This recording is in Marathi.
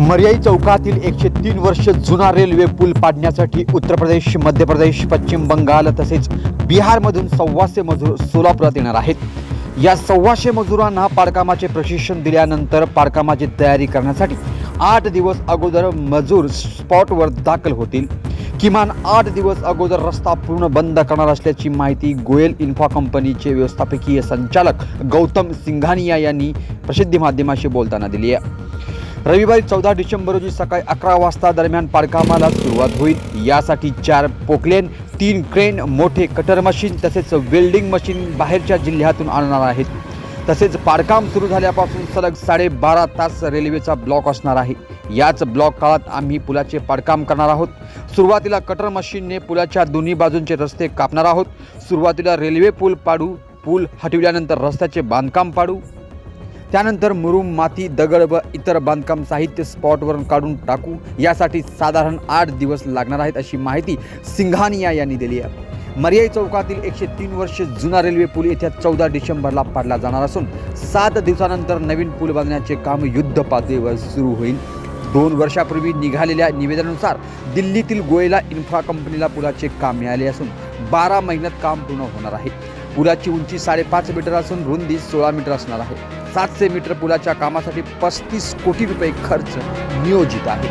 मर्याई चौकातील एकशे तीन वर्ष जुना रेल्वे पूल पाडण्यासाठी उत्तर प्रदेश मध्य प्रदेश पश्चिम बंगाल तसेच बिहारमधून सव्वाशे मजूर सोलापुरात येणार आहेत. या सव्वाशे मजुरांना पाडकामाचे प्रशिक्षण दिल्यानंतर पाडकामाची तयारी करण्यासाठी आठ दिवस अगोदर मजूर स्पॉटवर दाखल होतील. किमान आठ दिवस अगोदर रस्ता पूर्ण बंद करणार असल्याची माहिती गोयल इन्फा कंपनीचे व्यवस्थापकीय संचालक गौतम सिंघानिया यांनी प्रसिद्धी माध्यमाशी बोलताना दिली आहे. रविवारी चौदा डिसेंबर रोजी सकाळी अकरा वाजता दरम्यान पाडकामाला सुरुवात होईल. यासाठी चार पोकलेन तीन क्रेन मोठे कटर मशीन तसेच वेल्डिंग मशीन बाहेरच्या जिल्ह्यातून आणणार आहेत. तसेच पाडकाम सुरू झाल्यापासून सलग साडेबारा तास रेल्वेचा ब्लॉक असणार आहे. याच ब्लॉक काळात आम्ही पुलाचे पाडकाम करणार आहोत. सुरुवातीला कटर मशीनने पुलाच्या दोन्ही बाजूंचे रस्ते कापणार आहोत. सुरुवातीला रेल्वे पूल पाडू पूल हटविल्यानंतर रस्त्याचे बांधकाम पाडू. त्यानंतर मुरुम माती दगड व इतर बांधकाम साहित्य स्पॉटवरून काढून टाकू. यासाठी साधारण आठ दिवस लागणार आहेत अशी माहिती सिंघानिया यांनी दिली आहे. मर्याई चौकातील एकशे तीन वर्ष जुना रेल्वे पूल येत्या चौदा डिसेंबरला पाडला जाणार असून सात दिवसानंतर नवीन पूल बांधण्याचे काम युद्ध पातळीवर सुरू होईल. दोन वर्षापूर्वी निघालेल्या निवेदनानुसार दिल्लीतील गोयला इन्फ्रा कंपनीला पुलाचे काम मिळाले असून बारा महिन्यात काम पूर्ण होणार आहे. पुलाची उंची साडेपाच मीटर असून रुंदी सोळा मीटर असणार आहे. सातशे मीटर पुलाच्या कामासाठी पस्तीस कोटी रुपये खर्च नियोजित आहे.